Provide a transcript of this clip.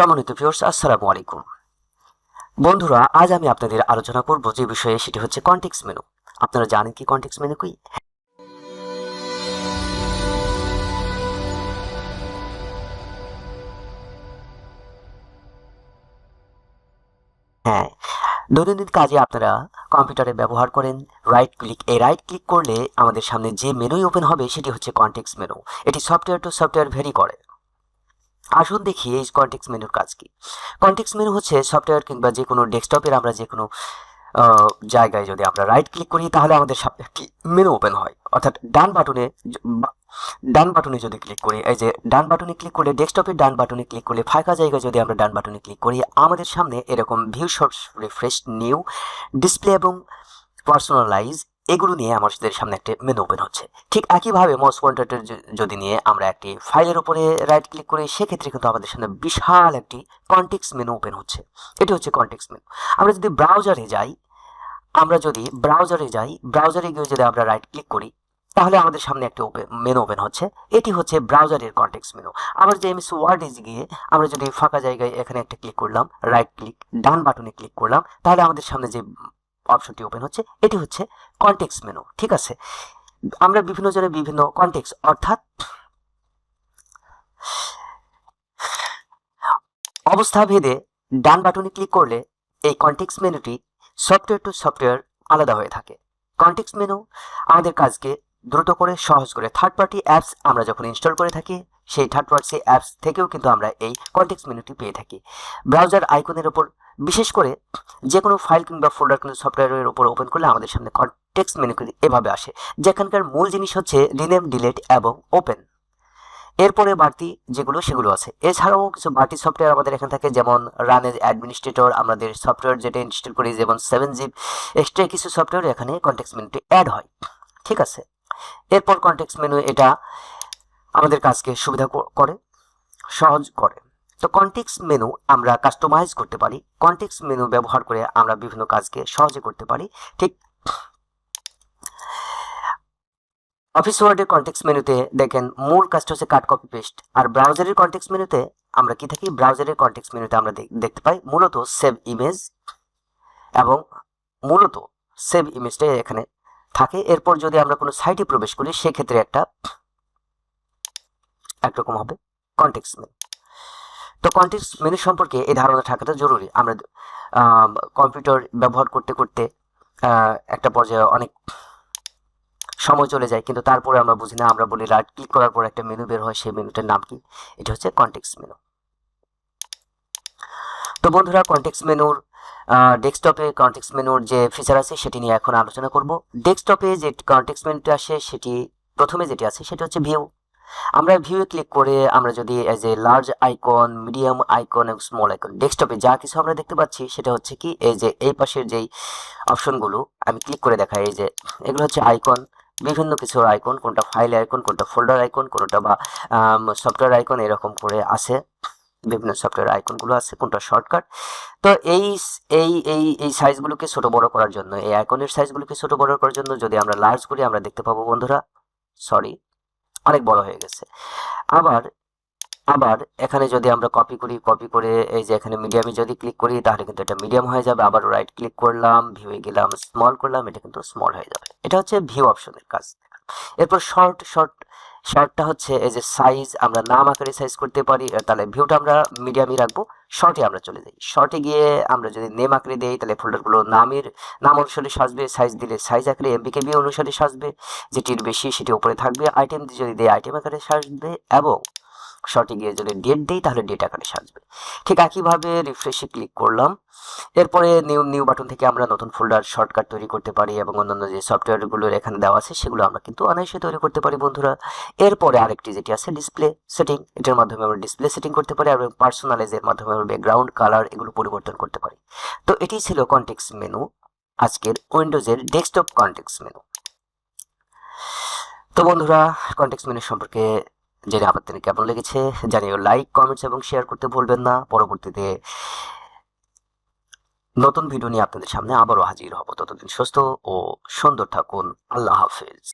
সম্মানিত ভিউয়ার্স আসসালামু আলাইকুম। বন্ধুরা, আজ আমি আপনাদের আলোচনা করব যে বিষয়ে, সেটি হচ্ছে কন্টেক্স মেনু আপনারা জানেন কি কন্টেক্স মেনু কি? হ্যাঁ দৈনন্দিন কাজে আপনারা কম্পিউটারে ব্যবহার করেন। রাইট ক্লিক এই রাইট ক্লিক করলে আমাদের সামনে যে মেনুই ওপেন হবে, সেটি হচ্ছে কন্টেক্স মেনু এটি সফটওয়্যার টু সফটওয়্যার ভেরি করে। আসুন দেখি এই কন্টেক্স মেনুর কাজ কি। কন্টেক্স মেনু হচ্ছে সফটওয়্যার কিংবা যে কোনো ডেস্কটপের আমরা যে কোনো জায়গায় যদি আমরা রাইট ক্লিক করি, তাহলে আমাদের সামনে একটি মেনু ওপেন হয়। অর্থাৎ ডান বাটনে ডান বাটনে যদি ক্লিক করি, এই যে ডান বাটনে ক্লিক করলে ডেস্কটপের ডান বাটনে ক্লিক করলে, ফাঁকা জায়গায় যদি আমরা ডান বাটনে ক্লিক করি, আমাদের সামনে এরকম view sort refresh new display এবং পার্সোনালাইজ এগুলো নিয়ে আমাদের সামনে একটা মেনু ওপেন হচ্ছে। ঠিক একইভাবে মাউস পয়েন্টারটা যদি নিয়ে আমরা একটি ফাইলের উপরে রাইট ক্লিক করি, সেক্ষেত্রে কিন্তু আমাদের সামনে বিশাল একটি কন্টেক্স মেনু ওপেন হচ্ছে। এটি হচ্ছে কন্টেক্স মেনু আমরা যদি ব্রাউজারে যাই, আমরা যদি ব্রাউজারে যাই ব্রাউজারে গিয়ে যদি আমরা রাইট ক্লিক করি, তাহলে আমাদের সামনে একটা ওপেন মেনু ওপেন হচ্ছে। এটি হচ্ছে ব্রাউজারের কন্টেক্স মেনু আবার যে এমএস ওয়ার্ডে গিয়ে আমরা যদি ফাঁকা জায়গায় এখানে একটা ক্লিক করলাম রাইট ক্লিক ডান বাটনে ক্লিক করলাম, তাহলে আমাদের সামনে যে অপশনটি ওপেন হচ্ছে। এটি হচ্ছে কন্টেক্স মেনু ঠিক আছে? আমরা বিভিন্ন জনের বিভিন্ন কন্টেক্স অর্থাৎ অবস্থা ভেদে ডান বাটনে ক্লিক করলে এই কন্টেক্স মেনুটি সফটওয়্যার টু সফটওয়্যার আলাদা হয়ে থাকে। কন্টেক্স মেনু আমাদের কাজকে দ্রুত করে, সহজ করে থার্ড পার্টি অ্যাপস আমরা যখন ইনস্টল করে থাকি, সেই থার্ড পার্টি অ্যাপস থেকেও কিন্তু আমরা এই কন্টেক্স মেনুটি পেয়ে থাকি। ব্রাউজার আইকনের ওপর বিশেষ করে যে কোনো ফাইল কিংবা ফোল্ডার কিন্তু সফটওয়্যারের উপর ওপেন করলে আমাদের সামনে কন্টেক্স মেনু কিন্তু এভাবে আসে, যেখানকার মূল জিনিস হচ্ছে রিনেম ডিলেট এবং ওপেন এরপরে বাড়তি যেগুলো, সেগুলো আছে। এছাড়াও কিছু বাড়তি সফটওয়্যার আমাদের এখানে থাকে, যেমন রান এজ অ্যাডমিনিস্ট্রেটর আমাদের সফটওয়্যার যেটা ইনস্টল করি, যেমন সেভেন জিপ এক্সট্রা কিছু সফটওয়্যার এখানে কন্টেক্স মেনুতে অ্যাড হয়। ঠিক আছে? এরপর কন্টেক্স মেনু এটা আমাদের কাজকে সুবিধা করে, সহজ করে। তো কন্টেক্স মেনু আমরা কাস্টমাইজ করতে পারি। কন্টেক্স মেনু ব্যবহার করে আমরা বিভিন্ন কাজকে সহজে করতে পারি। ঠিক অফিস ওয়ার্ডের কন্টেক্স মেনুতে দেখেন, মূল কাজটা হচ্ছে কাট কপি পেস্ট আর ব্রাউজারের কন্টেক্স মেনুতে আমরা কি থাকি? ব্রাউজারের কন্টেক্স মেনুতে আমরা দেখ- দেখতে পাই মূলত সেভ ইমেজ এবং মূলত সেভ ইমেজটা এখানে থাকে। এরপর যদি আমরা কোনো সাইটে প্রবেশ করি, সেক্ষেত্রে একটা একরকম হবে কন্টেক্স মেনু তো কন্টেক্স মেনু সম্পর্কে এই ধারণা থাকাটা জরুরি। আমরা কম্পিউটার ব্যবহার করতে করতে একটা পর্যায়ে অনেক সময় চলে যায়, কিন্তু তারপরে আমরা বুঝি না, আমরা বলি রাইট ক্লিক করার পর একটা মেনু বের হয়, সেই মেনুটার নাম কি? এটা হচ্ছে কন্টেক্স মেনু তো বন্ধুরা কন্টেক্স মেনুর ডেস্কটপে কন্টেক্স মেনুর যে ফিচার আছে, সেটি নিয়ে এখন আলোচনা করব। ডেস্কটপে যে কন্টেক্স মেনুটা আসে, সেটি প্রথমে যেটি আছে, সেটা হচ্ছে ভিউ আমরা ভিউ ক্লিক করে আমরা যদি as a large icon medium icon এবং স্মল আইকন ডেস্কটপে যা কিছু আমরা দেখতে পাচ্ছি সেটা হচ্ছে কি এই যে এই পাশের যেই অপশনগুলো আমি ক্লিক করে দেখাই, এই যে এগুলো হচ্ছে আইকন বিভিন্ন কিছুর আইকন কোনটা ফাইল আইকন কোনটা ফোল্ডার আইকন কোনটা বা সফটওয়্যার আইকন এরকম করে আছে, বিভিন্ন সফটওয়্যার আইকনগুলো আছে, কোনটা শর্টকাট তো এই এই এই এই সাইজগুলোকে ছোট বড় করার জন্য, এই আইকনের সাইজগুলোকে ছোট বড় করার জন্য যদি আমরা লার্জ করি, আমরা দেখতে পাবো বন্ধুরা সরি অনেক বড় হয়ে গেছে। আবার আবার এখানে যদি আমরা কপি করি কপি করে এই যে এখানে মিডিয়ামে যদি ক্লিক করি, তাহলে কিন্তু এটা মিডিয়াম হয়ে যাবে। আবার রাইট ক্লিক করলাম ভিউয়ে গেলাম স্মল করলাম, এটা কিন্তু স্মল হয়ে যাবে। এটা হচ্ছে ভিউ অপশনের কাজ। এরপর শর্ট শর্ট শর্টটা হচ্ছে এই যে সাইজ আমরা নাম আকারে সাইজ করতে পারি তাহলে ভিউটা আমরা মিডিয়ামই রাখব। শর্টে আমরা চলে যাই। শর্টে গিয়ে আমরা যদি নেম আকারে দিই, তাহলে ফোল্ডারগুলো নামের, নাম অনুসারে সাজবে। সাইজ দিলে সাইজ আকারে এমবিকেবি অনুসারে সাজবে। যেটির বেশি, সেটি উপরে থাকবে। আইটেম যদি দেয় আইটেম আকারে সাজবে এবং শর্টে গিয়ে যদি ডেট দেই, তাহলে ডেট আকারে সাজবে। ঠিক একইভাবে রিফ্রেশে ক্লিক করলাম। এরপরে নিউ নিউ বাটন থেকে আমরা নতুন ফোল্ডার শর্টকাট তৈরি করতে পারি এবং অন্যান্য যে সফটওয়্যারগুলো এখানে দেওয়া আছে, সেগুলো আমরা কিন্তু অনায়াসে তৈরি করতে পারি, বন্ধুরা। এরপরে আরেকটি যেটি আছে ডিসপ্লে সেটিং এটার মাধ্যমে আমরা ডিসপ্লে সেটিং করতে পারি এবং পার্সোনালাইজের মাধ্যমে আমরা ব্যাকগ্রাউন্ড কালার এগুলো পরিবর্তন করতে পারি। তো এটি ছিল কন্টেক্স মেনু আজকের উইন্ডোজের ডেস্কটপ কন্টেক্স মেনু তো বন্ধুরা কন্টেক্স মেনু সম্পর্কে জেনে আপনাদের কেমন লেগেছে জানিও লাইক কমেন্টস এবং শেয়ার করতে ভুলবেন না। পরবর্তীতে নতুন ভিডিও নিয়ে আপনাদের সামনে আবারও হাজির হব। ততদিন সুস্থ ও সুন্দর থাকুন। আল্লাহ হাফেজ।